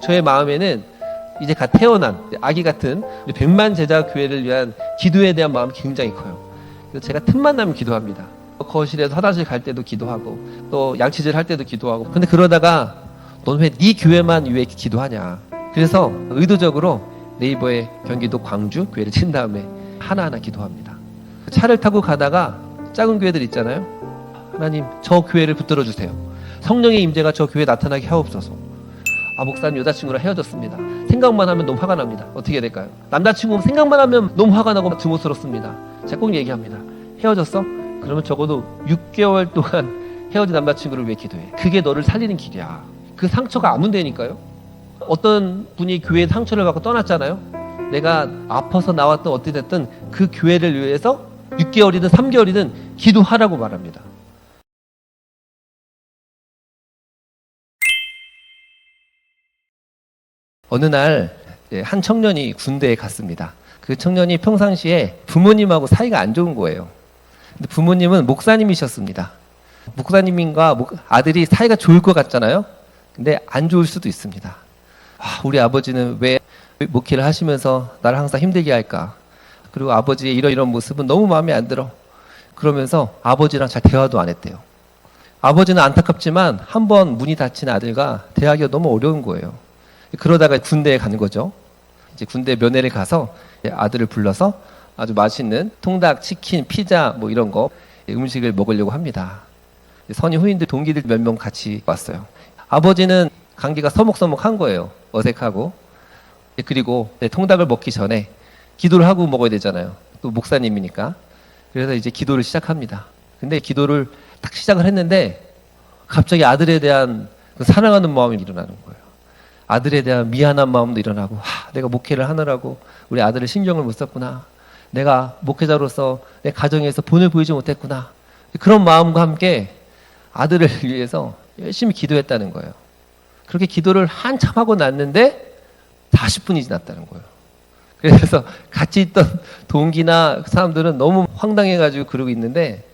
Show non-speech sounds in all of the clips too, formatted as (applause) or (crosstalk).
저의 마음에는 이제 갓 태어난 아기 같은 백만 제자 교회를 위한 기도에 대한 마음이 굉장히 커요. 그래서 제가 틈만 나면 기도합니다. 거실에서 화장실 갈 때도 기도하고 또 양치질 할 때도 기도하고. 근데 그러다가 너는 왜네 교회만 위해 기도하냐? 그래서 의도적으로 네이버에 경기도 광주 교회를 친 다음에 하나하나 기도합니다. 차를 타고 가다가 작은 교회들 있잖아요. 하나님 저 교회를 붙들어 주세요. 성령의 임재가 저 교회에 나타나게 하옵소서 아 목사님 여자친구랑 헤어졌습니다 생각만 하면 너무 화가 납니다 어떻게 해야 될까요 남자친구 생각만 하면 너무 화가 나고 증오스럽습니다 제가 꼭 얘기합니다 헤어졌어? 그러면 적어도 6개월 동안 (laughs) 헤어진 남자친구를 위해 기도해. 그게 너를 살리는 길이야. 그 상처가 아문 데니까요. 어떤 분이 교회에 상처를 받고 떠났잖아요. 내가 아파서 나왔던 어찌 됐든 그 교회를 위해서 6개월이든 3개월이든 기도하라고 말합니다. 어느 날 한 청년이 군대에 갔습니다. 그 청년이 평상시에 부모님하고 사이가 안 좋은 거예요. 근데 부모님은 목사님이셨습니다. 목사님인가 목- 아들이 사이가 좋을 것 같잖아요. 근데 안 좋을 수도 있습니다. 아, 우리 아버지는 왜 목회를 하시면서 나를 항상 힘들게 할까? 그리고 아버지의 이런 이런 모습은 너무 마음에 안 들어. 그러면서 아버지랑 잘 대화도 안 했대요. 아버지는 안타깝지만 한 번 문이 닫힌 아들과 대하기가 너무 어려운 거예요. 그러다가 군대에 가는 거죠. 이제 군대 면회를 가서 아들을 불러서 아주 맛있는 통닭, 치킨, 피자 뭐 이런 거 음식을 먹으려고 합니다. 선임 후임들 동기들 몇 명 같이 왔어요. 아버지는 감기가 서먹서먹한 거예요. 어색하고. 그리고 통닭을 먹기 전에 기도를 하고 먹어야 되잖아요. 또 목사님이니까. 그래서 이제 기도를 시작합니다. 근데 기도를 딱 시작을 했는데 갑자기 아들에 대한 그 사랑하는 마음이 일어나는 거예요. 아들에 대한 미안한 마음도 일어나고, 하, 내가 목회를 하느라고 우리 아들을 신경을 못 썼구나. 내가 목회자로서 내 가정에서 본을 보이지 못했구나. 그런 마음과 함께 아들을 (laughs) 위해서 열심히 기도했다는 거예요. 그렇게 기도를 한참 하고 났는데 40분이 지났다는 거예요. 그래서 (laughs) 같이 있던 동기나 사람들은 너무 황당해가지고 그러고 있는데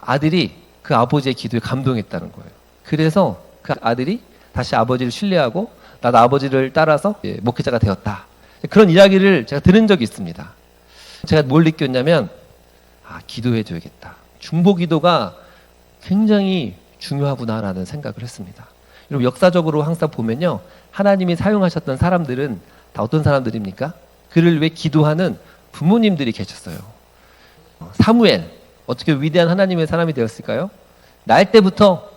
아들이 그 아버지의 기도에 감동했다는 거예요. 그래서 그 아들이 다시 아버지를 신뢰하고 나도 아버지를 따라서 예, 목회자가 되었다. 그런 이야기를 제가 들은 적이 있습니다. 제가 뭘 느꼈냐면 아 기도해 줘야겠다. 중보 기도가 굉장히 중요하구나라는 생각을 했습니다. 여러분 역사적으로 항상 보면요 하나님이 사용하셨던 사람들은 다 어떤 사람들입니까? 그를 위해 기도하는 부모님들이 계셨어요. 어, 사무엘 어떻게 위대한 하나님의 사람이 되었을까요? 날 때부터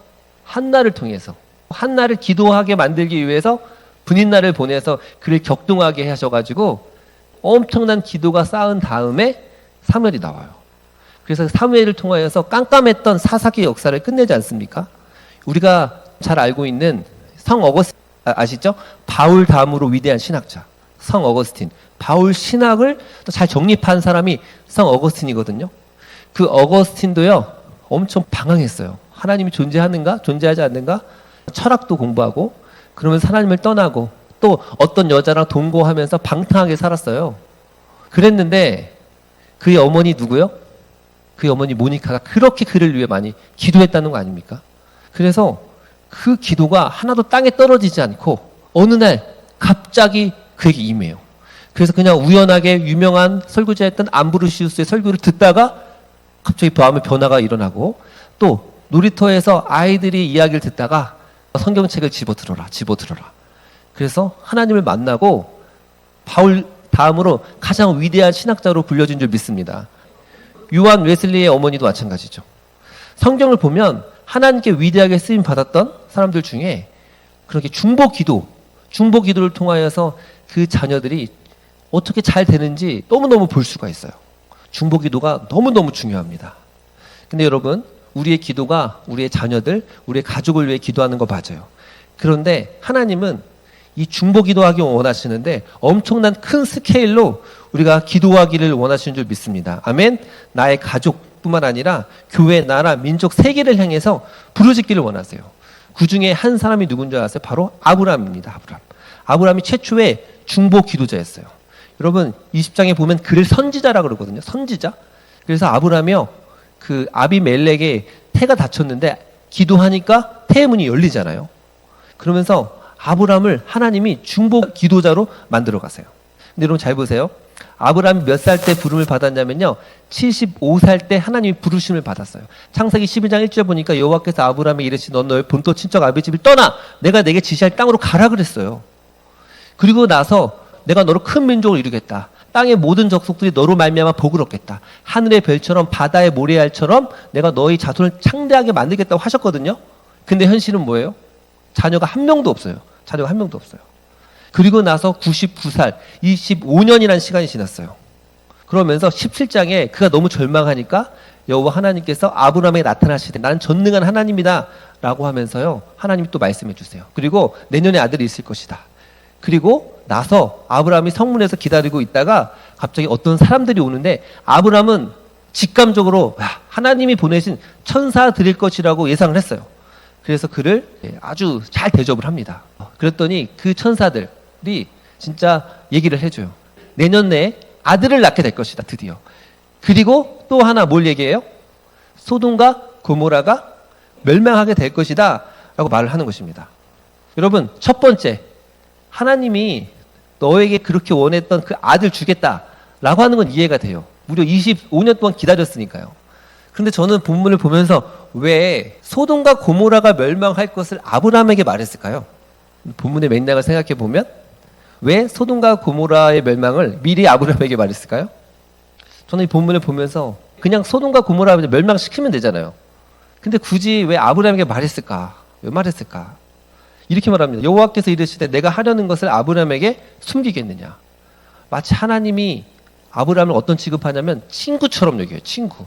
한나를 통해서 한나를 기도하게 만들기 위해서 분인나를 보내서 그를 격동하게 하셔가지고 엄청난 기도가 쌓은 다음에 사무엘이 나와요. 그래서 사무엘을 통하여서 깜깜했던 사사기 역사를 끝내지 않습니까? 우리가 잘 알고 있는 성 어거스 아, 아시죠? 바울 다음으로 위대한 신학자 성 어거스틴. 바울 신학을 또 잘 정립한 사람이 성 어거스틴이거든요. 그 어거스틴도요 엄청 방황했어요. 하나님이 존재하는가 존재하지 않는가 철학도 공부하고 그러면서 하나님을 떠나고 또 어떤 여자랑 동거하면서 방탕하게 살았어요. 그랬는데 그의 어머니 누구요? 그의 어머니 모니카가 그렇게 그를 위해 많이 기도했다는 거 아닙니까? 그래서 그 기도가 하나도 땅에 떨어지지 않고 어느 날 갑자기 그에게 임해요. 그래서 그냥 우연하게 유명한 설교자였던 암브루시우스의 설교를 듣다가 갑자기 마음의 변화가 일어나고 또 놀이터에서 아이들이 이야기를 듣다가 성경책을 집어들어라, 집어들어라. 그래서 하나님을 만나고 바울 다음으로 가장 위대한 신학자로 불려진 줄 믿습니다. 요한 웨슬리의 어머니도 마찬가지죠. 성경을 보면 하나님께 위대하게 쓰임 받았던 사람들 중에 그렇게 중보 기도, 중보 기도를 통하여서 그 자녀들이 어떻게 잘 되는지 너무너무 볼 수가 있어요. 중보 기도가 너무너무 중요합니다. 근데 여러분, 우리의 기도가 우리의 자녀들, 우리의 가족을 위해 기도하는 거 맞아요. 그런데 하나님은 이 중보 기도하기 원하시는데 엄청난 큰 스케일로 우리가 기도하기를 원하시는 줄 믿습니다. 아멘. 나의 가족뿐만 아니라 교회, 나라, 민족 세계를 향해서 부르짖기를 원하세요. 그 중에 한 사람이 누군지 아세요? 바로 아브라함입니다. 아브라함. 아브라함이 최초의 중보 기도자였어요. 여러분 20장에 보면 그를 선지자라 그러거든요. 선지자. 그래서 아브라함이요. 그 아비멜렉의 태가 다쳤는데 기도하니까 태의 문이 열리잖아요. 그러면서 아브라함을 하나님이 중복 기도자로 만들어 가세요. 근데 여러분 잘 보세요. 아브라함이 몇 살 때 부름을 받았냐면요. 75살 때 하나님이 부르심을 받았어요. 창세기 12장 1절 보니까 여호와께서 아브라함에게 이르시 넌 너의 본토 친척 아비 집을 떠나 내가 내게 지시할 땅으로 가라 그랬어요. 그리고 나서 내가 너로 큰 민족을 이루겠다. 땅의 모든 족속들이 너로 말미암아 복을 얻겠다. 하늘의 별처럼 바다의 모래알처럼 내가 너희 자손을 창대하게 만들겠다고 하셨거든요. 근데 현실은 뭐예요? 자녀가 한 명도 없어요. 자녀가 한 명도 없어요. 그리고 나서 99살, 25년이라는 시간이 지났어요. 그러면서 17장에 그가 너무 절망하니까 여호와 하나님께서 아브라함에게 나타나시되 나는 전능한 하나님이다 라고 하면서요. 하나님이 또 말씀해 주세요. 그리고 내년에 아들이 있을 것이다. 그리고 나서 아브라함이 성문에서 기다리고 있다가 갑자기 어떤 사람들이 오는데 아브라함은 직감적으로 야, 하나님이 보내신 천사 드릴 것이라고 예상을 했어요. 그래서 그를 아주 잘 대접을 합니다. 그랬더니 그 천사들이 진짜 얘기를 해줘요. 내년 내에 아들을 낳게 될 것이다, 드디어. 그리고 또 하나 뭘 얘기해요? 소돔과 고모라가 멸망하게 될 것이다, 라고 말을 하는 것입니다. 여러분, 첫 번째, 하나님이 너에게 그렇게 원했던 그 아들 주겠다라고 하는 건 이해가 돼요. 무려 25년 동안 기다렸으니까요. 그런데 저는 본문을 보면서 왜 소돔과 고모라가 멸망할 것을 아브라함에게 말했을까요? 본문의 맥락을 생각해 보면 왜 소돔과 고모라의 멸망을 미리 아브라함에게 말했을까요? 저는 이 본문을 보면서 그냥 소돔과 고모라를 멸망시키면 되잖아요. 근데 굳이 왜 아브라함에게 말했을까? 왜 말했을까? 이렇게 말합니다. 여호와께서 이르시되 내가 하려는 것을 아브라함에게 숨기겠느냐? 마치 하나님이 아브라함을 어떤 취급하냐면 친구처럼 여겨요. 친구.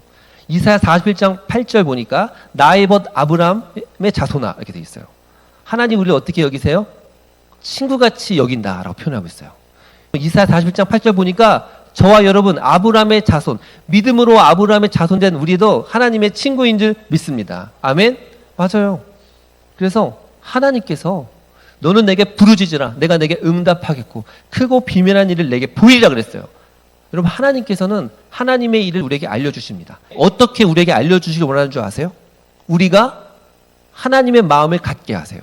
이사야 41장 8절 보니까 나의 벗 아브라함의 자손아 이렇게 돼 있어요. 하나님 우리를 어떻게 여기세요? 친구같이 여긴다라고 표현하고 있어요. 이사야 41장 8절 보니까 저와 여러분 아브라함의 자손 믿음으로 아브라함의 자손된 우리도 하나님의 친구인 줄 믿습니다. 아멘. 맞아요. 그래서 하나님께서 너는 내게 부르짖으라 내가 내게 응답하겠고 크고 비밀한 일을 내게 보이라 그랬어요. 여러분 하나님께서는 하나님의 일을 우리에게 알려주십니다. 어떻게 우리에게 알려주시길 원하는 줄 아세요? 우리가 하나님의 마음을 갖게 하세요.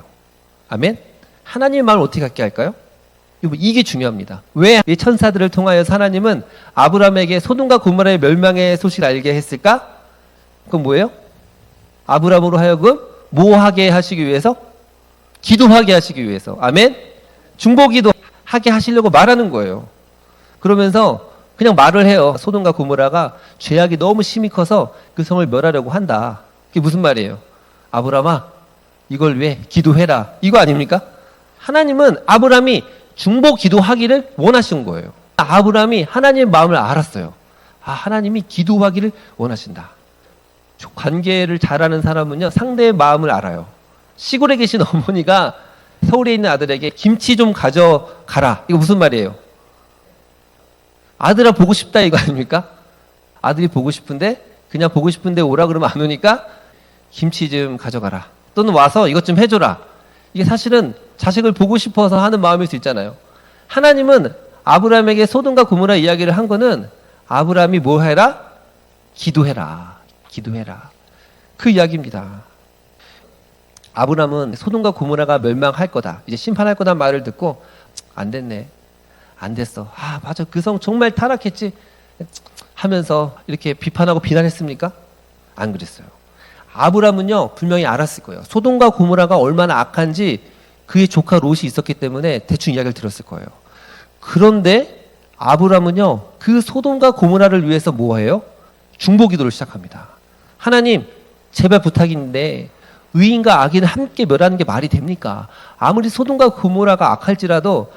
아멘. 하나님의 마음을 어떻게 갖게 할까요? 이게 중요합니다. 왜 이 천사들을 통하여서 하나님은 아브라함에게 소돔과 고모라의 멸망의 소식을 알게 했을까? 그건 뭐예요? 아브라함으로 하여금 뭐하게 하시기 위해서? 기도하게 하시기 위해서. 아멘. 중보기도 하게 하시려고 말하는 거예요. 그러면서 그냥 말을 해요. 소돔과 고모라가 죄악이 너무 심히 커서 그 성을 멸하려고 한다. 그게 무슨 말이에요? 아브라함아, 이걸 왜 기도해라. 이거 아닙니까? 하나님은 아브라함이 중보 기도하기를 원하신 거예요. 아브라함이 하나님의 마음을 알았어요. 아, 하나님이 기도하기를 원하신다. 관계를 잘하는 사람은요, 상대의 마음을 알아요. 시골에 계신 (laughs) 어머니가 서울에 있는 아들에게 김치 좀 가져가라. 이거 무슨 말이에요? 아들아 보고 싶다 이거 아닙니까? 아들이 보고 싶은데 그냥 보고 싶은데 오라 그러면 안 오니까 김치 좀 가져가라. 또는 와서 이것 좀 해줘라. 이게 사실은 자식을 보고 싶어서 하는 마음일 수 있잖아요. 하나님은 아브라함에게 소돔과 고모라 이야기를 한 거는 아브라함이 뭐 해라? 기도해라. 기도해라. 그 이야기입니다. 아브라함은 소돔과 고모라가 멸망할 거다. 이제 심판할 거다 말을 듣고 안 됐네. 안 됐어. 아, 맞아. 그 성 정말 타락했지. 하면서 이렇게 비판하고 비난했습니까? 안 그랬어요. 아브라함은요, 분명히 알았을 거예요. 소돔과 고모라가 얼마나 악한지 그의 조카 롯이 있었기 때문에 대충 이야기를 들었을 거예요. 그런데 아브라함은요, 그 소돔과 고모라를 위해서 뭐 해요? 중보 기도를 시작합니다. 하나님, 제발 부탁인데 의인과 악인을 함께 멸하는 게 말이 됩니까? 아무리 소돔과 고모라가 악할지라도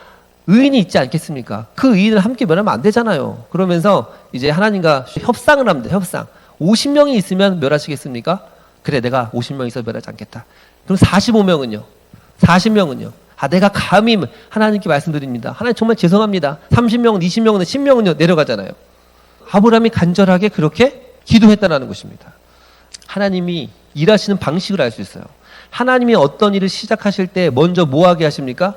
의인이 있지 않겠습니까? 그 의인을 함께 멸하면 안 되잖아요. 그러면서 이제 하나님과 협상을 합니다. 협상. 50명이 있으면 멸하시겠습니까? 그래, 내가 50명 있어 멸하지 않겠다. 그럼 45명은요? 40명은요? 아, 내가 감히 하나님께 말씀드립니다. 하나님 정말 죄송합니다. 30명은, 20명은, 10명은요, 내려가잖아요. 아브라함이 간절하게 그렇게 기도했다는 것입니다. 하나님이 일하시는 방식을 알 수 있어요. 하나님이 어떤 일을 시작하실 때 먼저 뭐 하게 하십니까?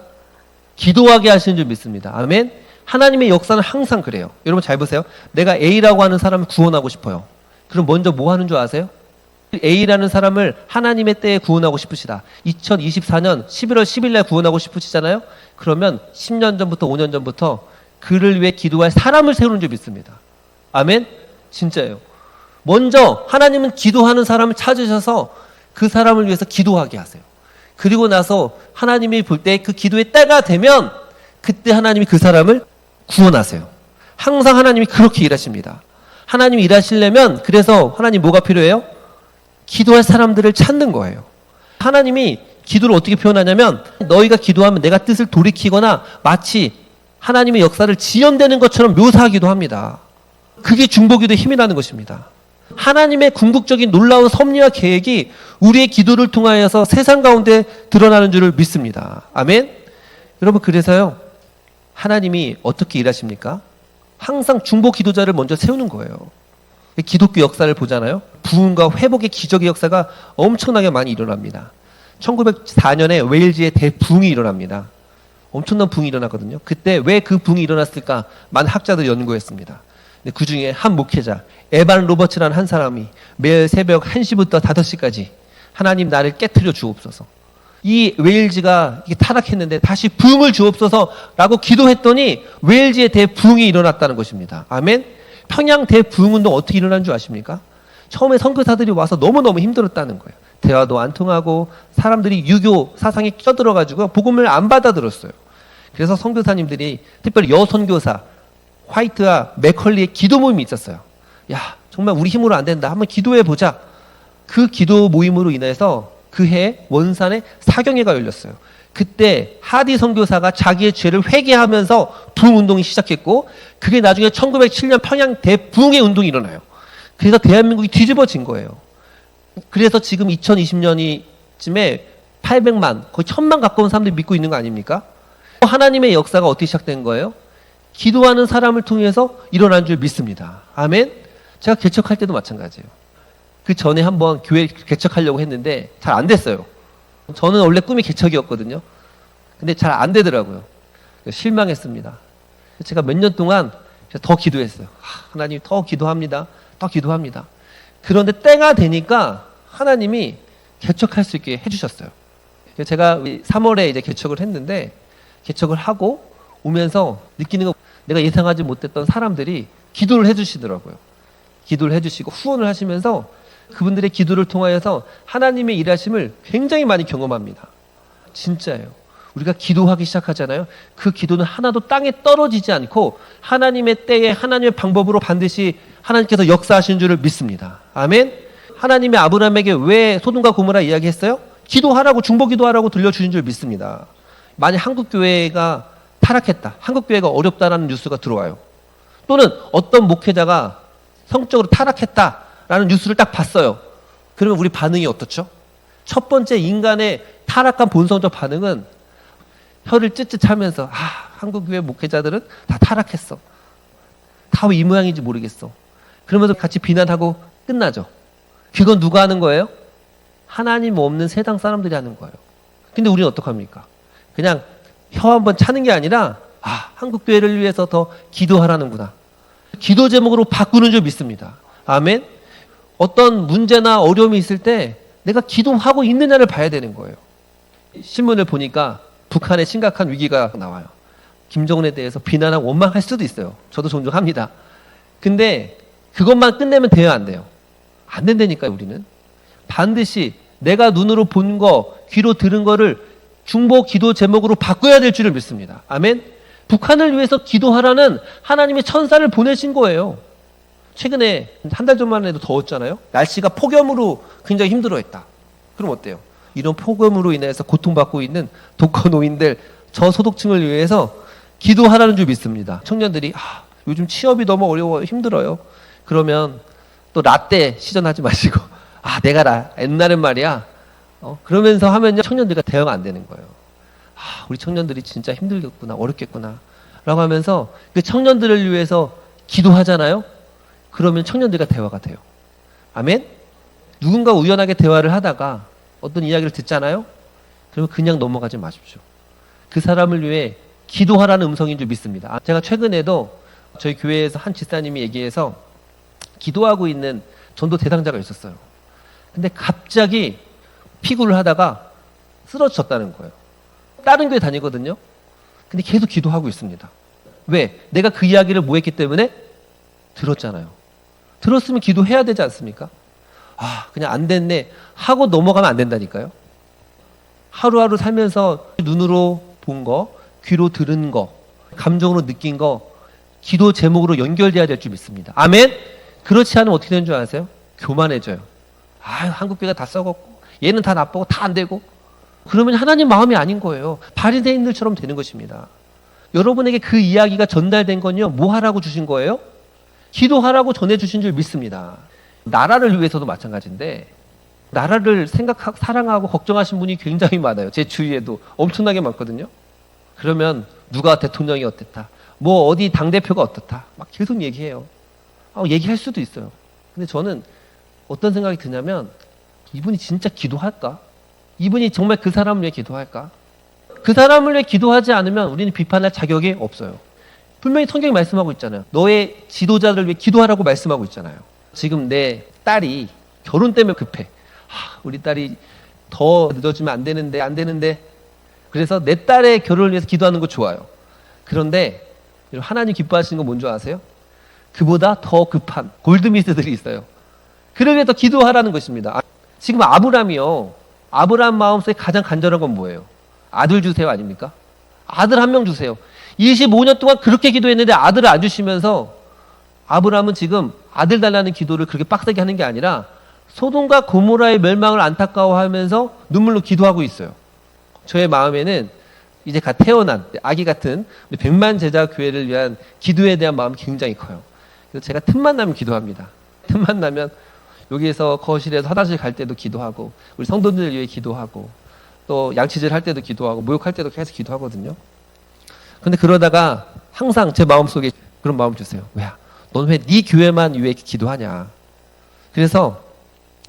기도하게 하시는 줄 믿습니다. 아멘. 하나님의 역사는 항상 그래요. 여러분 잘 보세요. 내가 A라고 하는 사람을 구원하고 싶어요. 그럼 먼저 뭐 하는 줄 아세요? A라는 사람을 하나님의 때에 구원하고 싶으시다. 2024년 11월 10일 날 구원하고 싶으시잖아요. 그러면 10년 전부터 5년 전부터 그를 위해 기도할 사람을 세우는 줄 믿습니다. 아멘. 진짜예요. 먼저 하나님은 기도하는 사람을 찾으셔서 그 사람을 위해서 기도하게 하세요. 그리고 나서 하나님이 볼 때 그 기도의 때가 되면 그때 하나님이 그 사람을 구원하세요. 항상 하나님이 그렇게 일하십니다. 하나님이 일하시려면 그래서 하나님 뭐가 필요해요? 기도할 사람들을 찾는 거예요. 하나님이 기도를 어떻게 표현하냐면 너희가 기도하면 내가 뜻을 돌이키거나 마치 하나님의 역사를 지연되는 것처럼 묘사하기도 합니다. 그게 중보기도의 힘이라는 것입니다. 하나님의 궁극적인 놀라운 섭리와 계획이 우리의 기도를 통하여서 세상 가운데 드러나는 줄을 믿습니다. 아멘. 여러분 그래서요. 하나님이 어떻게 일하십니까? 항상 중보 기도자를 먼저 세우는 거예요. 기독교 역사를 보잖아요. 부흥과 회복의 기적의 역사가 엄청나게 많이 일어납니다. 1904년에 웨일즈의 대부흥이 일어납니다. 엄청난 부흥이 일어나거든요. 그때 왜그 부흥이 일어났을까? 많은 학자들이 연구했습니다. 그 중에 한 목회자, 에반 로버츠라는 한 사람이 매일 새벽 1시부터 5시까지 하나님 나를 깨뜨려 주옵소서. 이 웨일즈가 타락했는데 다시 부흥을 주옵소서라고 기도했더니 웨일즈의 대부흥이 일어났다는 것입니다. 아멘. 평양 대부흥 운동 어떻게 일어난 줄 아십니까? 처음에 선교사들이 와서 너무너무 힘들었다는 거예요. 대화도 안 통하고 사람들이 유교 사상에 껴들어 가지고 복음을 안 받아들었어요. 그래서 선교사님들이 특별히 여선교사 화이트와 맥컬리의 기도 모임이 있었어요. 야, 정말 우리 힘으로 안 된다. 한번 기도해 보자. 그 기도 모임으로 인해서 그 해 원산에 사경회가 열렸어요. 그때 하디 선교사가 자기의 죄를 회개하면서 부흥 운동이 시작했고 그게 나중에 1907년 평양 대부흥의 운동이 일어나요. 그래서 대한민국이 뒤집어진 거예요. 그래서 지금 2020년이쯤에 800만, 거의 1000만 가까운 사람들이 믿고 있는 거 아닙니까? 하나님의 역사가 어떻게 시작된 거예요? 기도하는 사람을 통해서 일어난 줄 믿습니다. 아멘. 제가 개척할 때도 마찬가지예요. 그 전에 한번 교회 개척하려고 했는데 잘 안 됐어요. 저는 원래 꿈이 개척이었거든요. 근데 잘 안 되더라고요. 실망했습니다. 제가 몇 년 동안 더 기도했어요. 하나님 더 기도합니다. 더 기도합니다. 그런데 때가 되니까 하나님이 개척할 수 있게 해주셨어요. 제가 3월에 이제 개척을 했는데 개척을 하고 오면서 느끼는 거 내가 예상하지 못했던 사람들이 기도를 해주시더라고요. 기도를 해주시고 후원을 하시면서 그분들의 기도를 통하여서 하나님의 일하심을 굉장히 많이 경험합니다. 진짜예요. 우리가 기도하기 시작하잖아요. 그 기도는 하나도 땅에 떨어지지 않고 하나님의 때에 하나님의 방법으로 반드시 하나님께서 역사하신 줄을 믿습니다. 아멘. 하나님의 아브라함에게 왜 소돔과 고모라 이야기했어요? 기도하라고 중보 기도하라고 들려주신 줄 믿습니다. 만약 한국 교회가 타락했다. 한국 교회가 어렵다라는 뉴스가 들어와요. 또는 어떤 목회자가 성적으로 타락했다라는 뉴스를 딱 봤어요. 그러면 우리 반응이 어떻죠? 첫 번째 인간의 타락한 본성적 반응은 혀를 ጭጭ하면서 아 한국 교회 목회자들은 다 타락했어. 다 왜 이 모양인지 모르겠어. 그러면서 같이 비난하고 끝나죠. 그건 누가 하는 거예요? 하나님 없는 세상 사람들이 하는 거예요. 근데 우리는 어떡합니까? 그냥 혀 한번 차는 게 아니라 아 한국 교회를 위해서 더 기도하라는구나. 기도 제목으로 바꾸는 줄 믿습니다. 아멘. 어떤 문제나 어려움이 있을 때 내가 기도하고 있느냐를 봐야 되는 거예요. 신문을 보니까 북한의 심각한 위기가 나와요. 김정은에 대해서 비난하고 원망할 수도 있어요. 저도 종종 합니다. 근데 그것만 끝내면 돼요, 안 돼요? 안 된다니까요, 우리는. 반드시 내가 눈으로 본 거, 귀로 들은 거를 중보 기도 제목으로 바꿔야 될 줄을 믿습니다. 아멘. 북한을 위해서 기도하라는 하나님의 천사를 보내신 거예요. 최근에 한 달 전만 해도 더웠잖아요. 날씨가 폭염으로 굉장히 힘들어했다. 그럼 어때요? 이런 폭염으로 인해서 고통받고 있는 독거 노인들 저소득층을 위해서 기도하라는 줄 믿습니다. 청년들이 아, 요즘 취업이 너무 어려워 힘들어요. 그러면 또 라떼 시전하지 마시고 아 내가 라 옛날엔 말이야 어, 그러면서 하면요 청년들과 대응 안 되는 거예요. 아, 우리 청년들이 진짜 힘들겠구나, 어렵겠구나. 라고 하면서 그 청년들을 위해서 기도하잖아요? 그러면 청년들과 대화가 돼요. 아멘? 누군가 우연하게 대화를 하다가 어떤 이야기를 듣잖아요? 그러면 그냥 넘어가지 마십시오. 그 사람을 위해 기도하라는 음성인 줄 믿습니다. 아, 제가 최근에도 저희 교회에서 한 집사님이 얘기해서 기도하고 있는 전도 대상자가 있었어요. 근데 갑자기 피구를 하다가 쓰러졌다는 거예요. 다른 교회 다니거든요. 근데 계속 기도하고 있습니다. 왜? 내가 그 이야기를 뭐 했기 때문에 들었잖아요. 들었으면 기도해야 되지 않습니까? 아, 그냥 안 됐네. 하고 넘어가면 안 된다니까요. 하루하루 살면서 눈으로 본 거, 귀로 들은 거, 감정으로 느낀 거, 기도 제목으로 연결돼야 될 줄 믿습니다. 아멘? 그렇지 않으면 어떻게 되는 줄 아세요? 교만해져요. 아, 한국교회가 다 썩었고, 얘는 다 나쁘고, 다 안 되고. 그러면 하나님 마음이 아닌 거예요. 바리새인들처럼 되는 것입니다. 여러분에게 그 이야기가 전달된 건요, 뭐 하라고 주신 거예요? 기도하라고 전해 주신 줄 믿습니다. 나라를 위해서도 마찬가지인데, 나라를 생각하고, 사랑하고, 걱정하신 분이 굉장히 많아요. 제 주위에도 엄청나게 많거든요. 그러면 누가 대통령이 어땠다. 뭐 어디 당 대표가 어떻다. 막 계속 얘기해요. 아, 얘기할 수도 있어요. 근데 저는 어떤 생각이 드냐면, 이분이 진짜 기도할까? 이분이 정말 그 사람을 위해 기도할까? 그 사람을 위해 기도하지 않으면 우리는 비판할 자격이 없어요. 분명히 성경이 말씀하고 있잖아요. 너의 지도자들을 위해 기도하라고 말씀하고 있잖아요. 지금 내 딸이 결혼 때문에 급해. 하, 우리 딸이 더 늦어지면 안 되는데, 안 되는데. 그래서 내 딸의 결혼을 위해서 기도하는 거 좋아요. 그런데 하나님 기뻐하시는 건 뭔지 아세요? 그보다 더 급한 골드미스들이 있어요. 그를 위해서 기도하라는 것입니다. 아, 지금 아브람이요. 아브람 마음속에 가장 간절한 건 뭐예요? 아들 주세요 아닙니까? 아들 한 명 주세요. 25년 동안 그렇게 기도했는데 아들을 안 주시면서 아브람은 지금 아들 달라는 기도를 그렇게 빡세게 하는 게 아니라 소돔과 고모라의 멸망을 안타까워하면서 눈물로 기도하고 있어요. 저의 마음에는 이제 갓 태어난 아기 같은 백만 제자 교회를 위한 기도에 대한 마음이 굉장히 커요. 그래서 제가 틈만 나면 기도합니다. 틈만 나면 여기에서 거실에서 화장실 갈 때도 기도하고 우리 성도들 위해 기도하고 또 양치질 할 때도 기도하고 목욕할 때도 계속 기도하거든요. 근데 그러다가 항상 제 마음속에 그런 마음 주세요. 왜네 교회만 위해 기도하냐? 그래서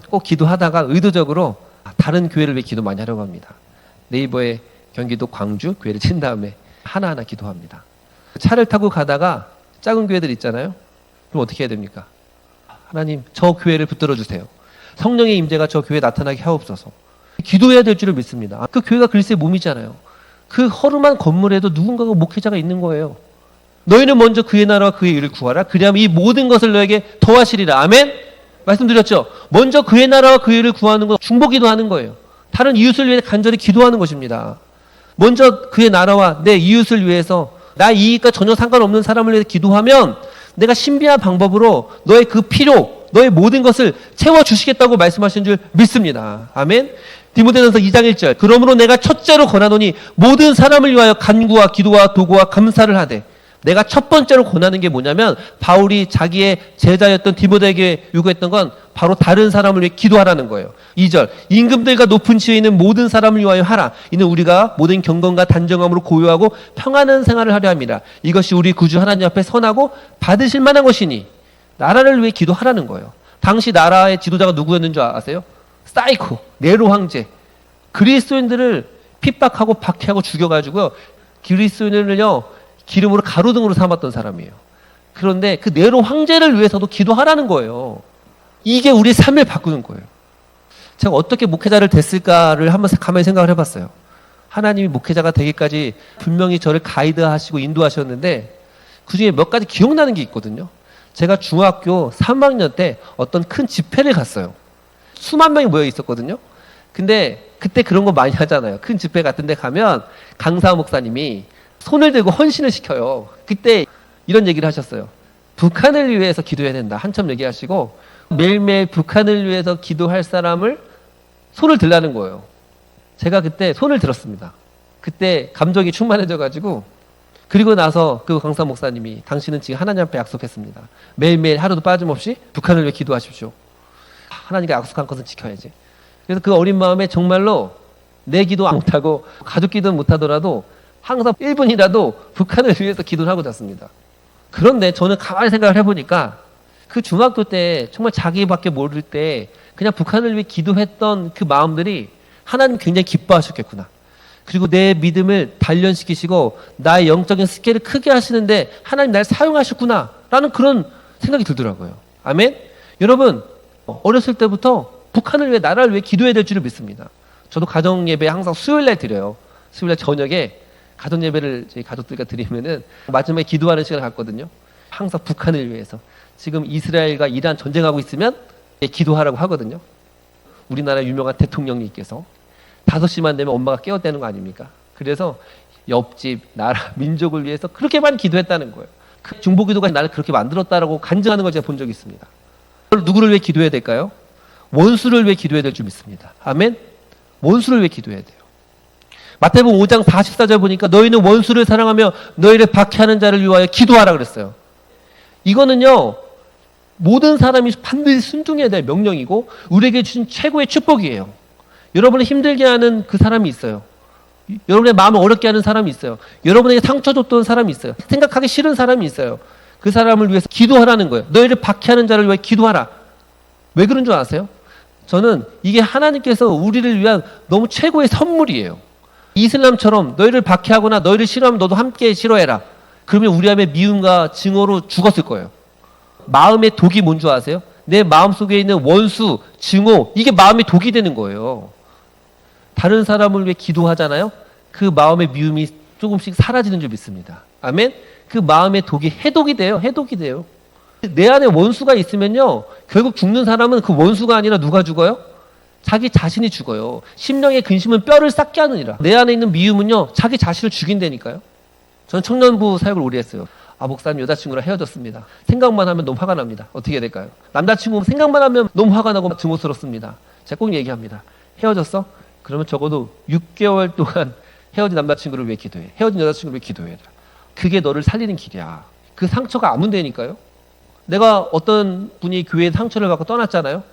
꼭 기도하다가 의도적으로 다른 교회를 위해 기도 많이 하려고 합니다. 네이버에 경기도 광주 교회를 친 다음에 하나하나 기도합니다. 차를 타고 가다가 작은 교회들 있잖아요. 그럼 어떻게 해야 됩니까? 하나님, 저 교회를 붙들어 주세요. 성령의 임재가 저 교회에 나타나게 하옵소서. 기도해야 될 줄을 믿습니다. 그 교회가 그리스의 몸이잖아요. 그 허름한 건물에도 누군가가 목회자가 있는 거예요. 너희는 먼저 그의 나라와 그의 일을 구하라. 그리하면 이 모든 것을 너에게 더하시리라. 아멘? 말씀드렸죠? 먼저 그의 나라와 그의 일을 구하는 건 중보기도 하는 거예요. 다른 이웃을 위해 간절히 기도하는 것입니다. 먼저 그의 나라와 내 이웃을 위해서 나 이익과 전혀 상관없는 사람을 위해 기도하면 내가 신비한 방법으로 너의 그 필요, 너의 모든 것을 채워주시겠다고 말씀하신 줄 믿습니다. 아멘. 디모데전서 2장 1절. 그러므로 내가 첫째로 권하노니 모든 사람을 위하여 간구와 기도와 도구와 감사를 하되 내가 첫 번째로 권하는 게 뭐냐면 바울이 자기의 제자였던 디모데에게 요구했던 건 바로 다른 사람을 위해 기도하라는 거예요. 2절 임금들과 높은 지위에 있는 모든 사람을 위하여 하라. 이는 우리가 모든 경건과 단정함으로 고요하고 평안한 생활을 하려 합니다. 이것이 우리 구주 하나님 앞에 선하고 받으실 만한 것이니 나라를 위해 기도하라는 거예요. 당시 나라의 지도자가 누구였는 줄 아세요? 사이코, 네로 황제. 그리스도인들을 핍박하고 박해하고 죽여가지고요. 그리스도인을요 기름으로 가로등으로 삼았던 사람이에요. 그런데 그 네로 황제를 위해서도 기도하라는 거예요. 이게 우리 삶을 바꾸는 거예요. 제가 어떻게 목회자를 됐을까를 한번 가만히 생각을 해봤어요. 하나님이 목회자가 되기까지 분명히 저를 가이드하시고 인도하셨는데 그 중에 몇 가지 기억나는 게 있거든요. 제가 중학교 3학년 때 어떤 큰 집회를 갔어요. 수만 명이 모여 있었거든요. 근데 그때 그런 거 많이 하잖아요. 큰 집회 같은 데 가면 강사 목사님이 손을 들고 헌신을 시켜요. 그때 이런 얘기를 하셨어요. 북한을 위해서 기도해야 된다. 한참 얘기하시고 매일매일 북한을 위해서 기도할 사람을 손을 들라는 거예요. 제가 그때 손을 들었습니다. 그때 감정이 충만해져 가지고 그리고 나서 그 강사 목사님이 당신은 지금 하나님 앞에 약속했습니다. 매일매일 하루도 빠짐없이 북한을 위해 기도하십시오. 하나님께 약속한 것은 지켜야지. 그래서 그 어린 마음에 정말로 내 기도 못하고 가족 기도는 못하더라도 항상 1분이라도 북한을 위해서 기도를 하고 잤습니다. 그런데 저는 가만히 생각을 해보니까 그 중학교 때 정말 자기밖에 모를 때 그냥 북한을 위해 기도했던 그 마음들이 하나님 굉장히 기뻐하셨겠구나. 그리고 내 믿음을 단련시키시고 나의 영적인 스케일을 크게 하시는데 하나님 날 사용하셨구나. 라는 그런 생각이 들더라고요. 아멘? 여러분, 어렸을 때부터 북한을 위해 나라를 위해 기도해야 될 줄을 믿습니다. 저도 가정 예배 항상 수요일 날 드려요. 수요일 날 저녁에 가정 예배를 저희 가족들과 드리면은 마지막에 기도하는 시간을 갖거든요. 항상 북한을 위해서 지금 이스라엘과 이란 전쟁하고 있으면 예, 기도하라고 하거든요. 우리나라 유명한 대통령님께서 5시만 되면 엄마가 깨어대는 거 아닙니까? 그래서 옆집, 나라, (laughs) 민족을 위해서 그렇게 많이 기도했다는 거예요. 그 중보기도가 나를 그렇게 만들었다라고 간증하는 걸 제가 본 적이 있습니다. 누구를 위해 기도해야 될까요? 원수를 위해 기도해야 될 줄 믿습니다. 아멘? 원수를 위해 기도해야 돼요. 마태복음 5장 44절 보니까 너희는 원수를 사랑하며 너희를 박해하는 자를 위하여 기도하라 그랬어요. 이거는요. 모든 사람이 반드시 순종해야 될 명령이고 우리에게 주신 최고의 축복이에요. 여러분을 힘들게 하는 그 사람이 있어요. 여러분의 마음을 어렵게 하는 사람이 있어요. 여러분에게 상처 줬던 사람이 있어요. 생각하기 싫은 사람이 있어요. 그 사람을 위해서 기도하라는 거예요. 너희를 박해하는 자를 위해 기도하라. 왜 그런 줄 아세요? 저는 이게 하나님께서 우리를 위한 너무 최고의 선물이에요. 이슬람처럼 너희를 박해하거나 너희를 싫어하면 너도 함께 싫어해라. 그러면 우리 안에 미움과 증오로 죽었을 거예요. 마음의 독이 뭔 줄 아세요? 내 마음 속에 있는 원수, 증오, 이게 마음의 독이 되는 거예요. 다른 사람을 위해 기도하잖아요? 그 마음의 미움이 조금씩 사라지는 줄 믿습니다. 아멘? 그 마음의 독이 해독이 돼요. 해독이 돼요. 내 안에 원수가 있으면요. 결국 죽는 사람은 그 원수가 아니라 누가 죽어요? 자기 자신이 죽어요. 심령의 근심은 뼈를 삭게 하느니라. 내 안에 있는 미움은요. 자기 자신을 죽인다니까요. 저는 청년부 사역을 오래 했어요. 아, 목사님 여자친구랑 헤어졌습니다. 생각만 하면 너무 화가 납니다. 어떻게 될까요? 남자친구 생각만 하면 너무 화가 나고 증오스럽습니다. 제가 꼭 얘기합니다. 헤어졌어? 그러면 적어도 6개월 동안 (laughs) 헤어진 남자친구를 위해 기도해. 헤어진 여자친구를 위해 기도해라. 그게 너를 살리는 길이야. 그 상처가 아문되니까요. 내가 어떤 분이 교회에 상처를 받고 떠났잖아요.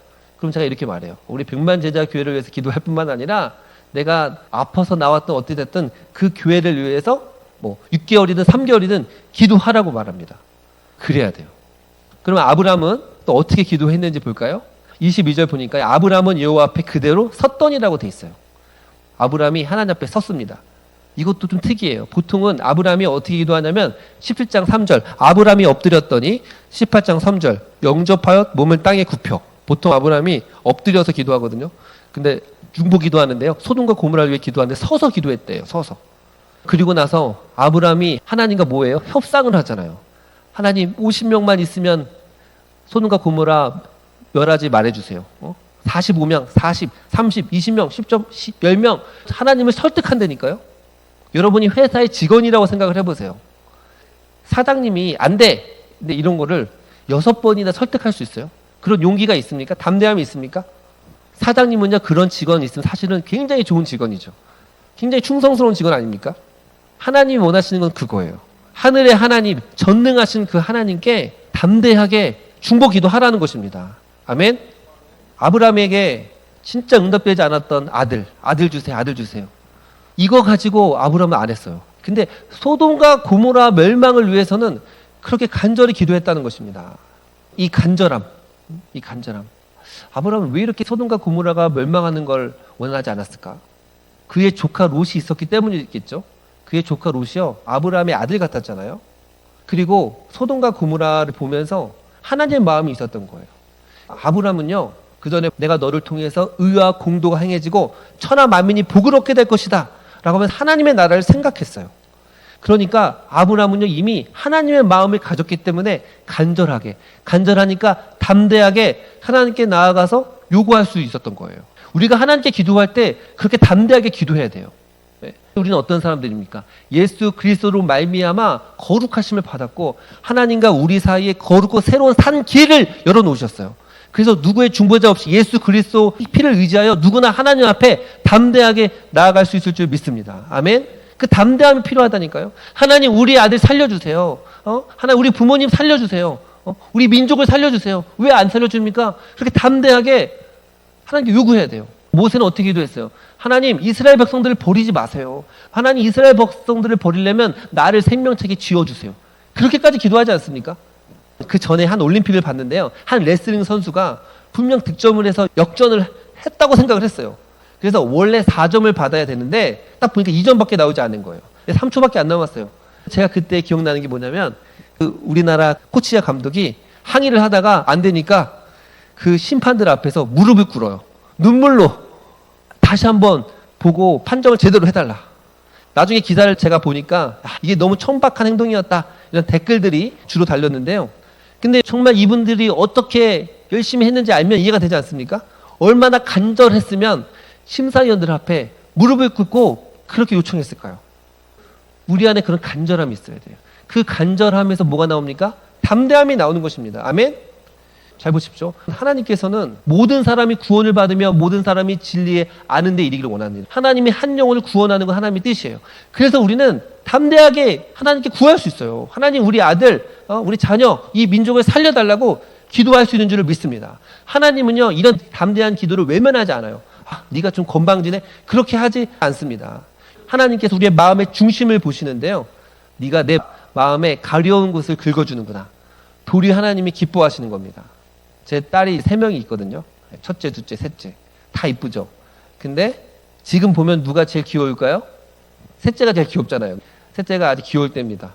그럼 제가 이렇게 말해요. 우리 백만 제자 교회를 위해서 기도할 뿐만 아니라 내가 아파서 나왔던 어찌 됐든 그 교회를 위해서 뭐 6개월이든 3개월이든 기도하라고 말합니다. 그래야 돼요. 그러면 아브라함은 또 어떻게 기도했는지 볼까요? 22절 보니까 아브라함은 여호와 앞에 그대로 섰더니라고 돼 있어요. 아브라함이 하나님 앞에 섰습니다. 이것도 좀 특이해요. 보통은 아브라함이 어떻게 기도하냐면 17장 3절 아브라함이 엎드렸더니 18장 3절 영접하여 몸을 땅에 굽혀 보통 아브라함이 엎드려서 기도하거든요. 근데 중보 기도하는데요. 소돔과 고모라를 위해 기도하는데 서서 기도했대요. 서서. 그리고 나서 아브라함이 하나님과 뭐예요? 협상을 하잖아요. 하나님 50명만 있으면 소돔과 고모라 멸하지 말해주세요. 어? 45명, 40, 30, 20명, 10점, 10, 10명 하나님을 설득한다니까요. 여러분이 회사의 직원이라고 생각을 해보세요. 사장님이 안 돼. 근데 이런 거를 여섯 번이나 설득할 수 있어요. 그런 용기가 있습니까? 담대함이 있습니까? 사장님은요 그런 직원이 있으면 사실은 굉장히 좋은 직원이죠. 굉장히 충성스러운 직원 아닙니까? 하나님이 원하시는 건 그거예요. 하늘의 하나님, 전능하신 그 하나님께 담대하게 중보 기도하라는 것입니다. 아멘. 아브라함에게 진짜 응답되지 않았던 아들, 아들 주세요, 아들 주세요. 이거 가지고 아브라함은 안 했어요. 근데 소돔과 고모라 멸망을 위해서는 그렇게 간절히 기도했다는 것입니다. 이 간절함, 이 간절함. 아브라함은 왜 이렇게 소돔과 고모라가 멸망하는 걸 원하지 않았을까? 그의 조카 롯이 있었기 때문이겠죠. 그의 조카 롯이요 아브라함의 아들 같았잖아요. 그리고 소돔과 고모라를 보면서 하나님의 마음이 있었던 거예요. 아브라함은요 그 전에 내가 너를 통해서 의와 공도가 행해지고 천하 만민이 복을 얻게 될 것이다. 라고 하면 하나님의 나라를 생각했어요. 그러니까 아브라함은요 이미 하나님의 마음을 가졌기 때문에 간절하게 간절하니까 담대하게 하나님께 나아가서 요구할 수 있었던 거예요. 우리가 하나님께 기도할 때 그렇게 담대하게 기도해야 돼요. 네. 우리는 어떤 사람들입니까? 예수 그리스도로 말미암아 거룩하심을 받았고 하나님과 우리 사이에 거룩고 새로운 산 길을 열어 놓으셨어요. 그래서 누구의 중보자 없이 예수 그리스도 피를 의지하여 누구나 하나님 앞에 담대하게 나아갈 수 있을 줄 믿습니다. 아멘. 그 담대함이 필요하다니까요. 하나님 우리 아들 살려주세요. 어? 하나님 우리 부모님 살려주세요. 어? 우리 민족을 살려주세요. 왜 안 살려줍니까? 그렇게 담대하게 하나님께 요구해야 돼요. 모세는 어떻게 기도했어요? 하나님 이스라엘 백성들을 버리지 마세요. 하나님 이스라엘 백성들을 버리려면 나를 생명책에 지어주세요. 그렇게까지 기도하지 않습니까? 그 전에 한 올림픽을 봤는데요. 한 레슬링 선수가 분명 득점을 해서 역전을 했다고 생각을 했어요. 그래서 원래 4점을 받아야 되는데 딱 보니까 2점밖에 나오지 않은 거예요. 3초밖에 안 남았어요. 제가 그때 기억나는 게 뭐냐면 그 우리나라 코치야 감독이 항의를 하다가 안 되니까 그 심판들 앞에서 무릎을 꿇어요. 눈물로 다시 한번 보고 판정을 제대로 해달라. 나중에 기사를 제가 보니까 아, 이게 너무 천박한 행동이었다 이런 댓글들이 주로 달렸는데요. 근데 정말 이분들이 어떻게 열심히 했는지 알면 이해가 되지 않습니까? 얼마나 간절했으면 심사위원들 앞에 무릎을 꿇고 그렇게 요청했을까요? 우리 안에 그런 간절함이 있어야 돼요. 그 간절함에서 뭐가 나옵니까? 담대함이 나오는 것입니다. 아멘? 잘 보십시오. 하나님께서는 모든 사람이 구원을 받으며 모든 사람이 진리에 아는 데 이르기를 원합니다. 하나님이 한 영혼을 구원하는 건 하나님의 뜻이에요. 그래서 우리는 담대하게 하나님께 구할 수 있어요. 하나님 우리 아들, 어, 우리 자녀, 이 민족을 살려달라고 기도할 수 있는 줄을 믿습니다. 하나님은요 이런 담대한 기도를 외면하지 않아요. 아, 네가 좀 건방지네. 그렇게 하지 않습니다. 하나님께서 우리의 마음의 중심을 보시는데요. 네가 내 마음에 가려운 곳을 긁어주는구나. 도리 하나님이 기뻐하시는 겁니다. 제 딸이 세 명이 있거든요. 첫째, 둘째, 셋째. 다 이쁘죠. 근데 지금 보면 누가 제일 귀여울까요? 셋째가 제일 귀엽잖아요. 셋째가 아주 귀여울 때입니다.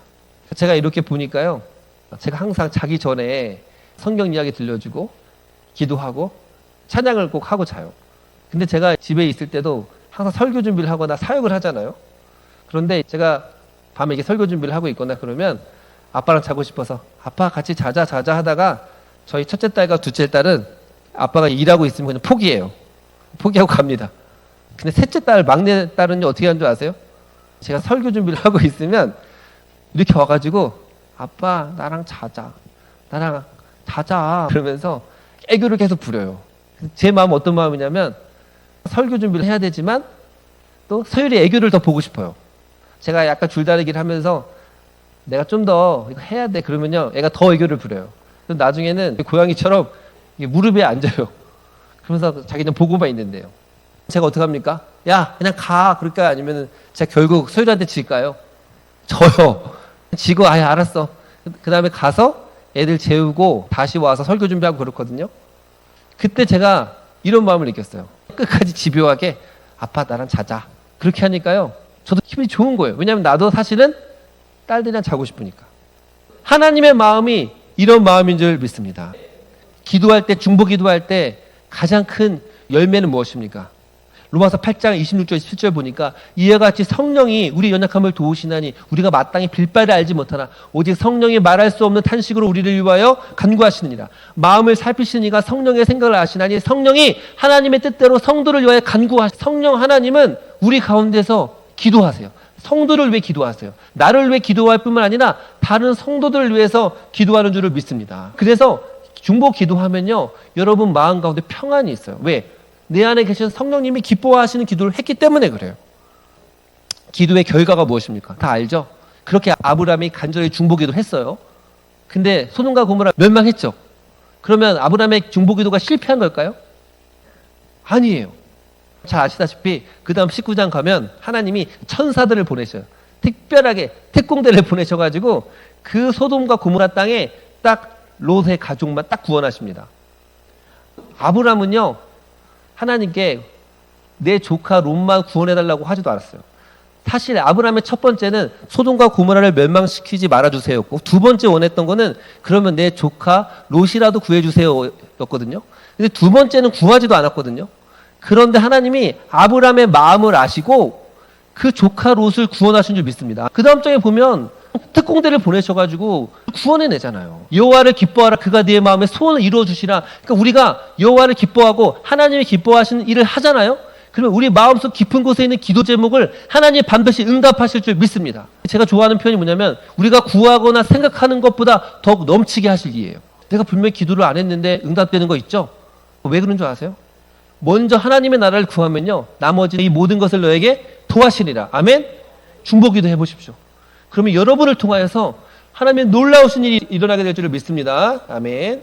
제가 이렇게 보니까요. 제가 항상 자기 전에 성경 이야기 들려주고 기도하고 찬양을 꼭 하고 자요. 근데 제가 집에 있을 때도 항상 설교 준비를 하거나 사역을 하잖아요. 그런데 제가 밤에 이렇게 설교 준비를 하고 있거나 그러면 아빠랑 자고 싶어서 아빠 같이 자자 자자 하다가 저희 첫째 딸과 둘째 딸은 아빠가 일하고 있으면 그냥 포기해요. 포기하고 갑니다. 근데 셋째 딸, 막내 딸은요 어떻게 하는 줄 아세요? 제가 설교 준비를 하고 있으면 이렇게 와가지고 아빠 나랑 자자, 나랑 자자 그러면서 애교를 계속 부려요. 제 마음 은 어떤 마음이냐면 설교 준비를 해야 되지만 또 서율이 애교를 더 보고 싶어요. 제가 약간 줄다리기를 하면서 내가 좀 더 이거 해야 돼 그러면요 애가 더 애교를 부려요. 그럼 나중에는 고양이처럼 무릎에 앉아요. 그러면서 자기는 보고만 있는데요. 제가 어떻게 합니까? 야 그냥 가 그럴까요? 아니면 제가 결국 소율한테 질까요? 저요. 지고 아예 알았어. 그 다음에 가서 애들 재우고 다시 와서 설교 준비하고 그렇거든요. 그때 제가 이런 마음을 느꼈어요. 끝까지 집요하게 아빠 나랑 자자. 그렇게 하니까요. 저도 기분이 좋은 거예요. 왜냐하면 나도 사실은 딸들이랑 자고 싶으니까. 하나님의 마음이 이런 마음인 줄 믿습니다. 기도할 때, 중보 기도할 때 가장 큰 열매는 무엇입니까? 로마서 8장 26절 17절 보니까 이와 같이 성령이 우리 연약함을 도우시나니 우리가 마땅히 빌바를 알지 못하나 오직 성령이 말할 수 없는 탄식으로 우리를 위하여 간구하시느니라. 마음을 살피시는 이가 성령의 생각을 아시나니 성령이 하나님의 뜻대로 성도를 위하여 간구하시 성령 하나님은 우리 가운데서 기도하세요. 성도를 위해 기도하세요. 나를 위해 기도할 뿐만 아니라 다른 성도들을 위해서 기도하는 줄을 믿습니다. 그래서 중보 기도하면요 여러분 마음 가운데 평안이 있어요. 왜? 내 안에 계신 성령님이 기뻐하시는 기도를 했기 때문에 그래요. 기도의 결과가 무엇입니까? 다 알죠? 그렇게 아브라함이 간절히 중보기도 했어요. 근데 소돔과 고모라 멸망했죠. 그러면 아브라함의 중보기도가 실패한 걸까요? 아니에요. 잘 아시다시피 그 다음 19장 가면 하나님이 천사들을 보내셔요. 특별하게 특공대를 보내셔가지고 그 소돔과 고모라 땅에 딱 롯의 가족만 딱 구원하십니다. 아브라함은요 하나님께 내 조카 롯만 구원해달라고 하지도 않았어요. 사실 아브라함의 첫 번째는 소돔과 고모라를 멸망시키지 말아주세요였고 두 번째 원했던 거는 그러면 내 조카 롯이라도 구해주세요였거든요. 근데 두 번째는 구하지도 않았거든요. 그런데 하나님이 아브라함의 마음을 아시고 그 조카 롯을 구원하신 줄 믿습니다. 그 다음 장에 보면 특공대를 보내셔가지고 구원해내잖아요. 여호와를 기뻐하라 그가 네 마음의 소원을 이루어 주시라. 그러니까 우리가 여호와를 기뻐하고 하나님이 기뻐하시는 일을 하잖아요. 그러면 우리 마음속 깊은 곳에 있는 기도 제목을 하나님이 반드시 응답하실 줄 믿습니다. 제가 좋아하는 표현이 뭐냐면 우리가 구하거나 생각하는 것보다 더욱 넘치게 하실 이에요. 내가 분명히 기도를 안 했는데 응답되는 거 있죠? 왜 그런 줄 아세요? 먼저 하나님의 나라를 구하면요. 나머지 이 모든 것을 너에게 도와시리라. 아멘? 중보기도 해보십시오. 그러면 여러분을 통하여서 하나님의 놀라우신 일이 일어나게 될 줄을 믿습니다. 아멘.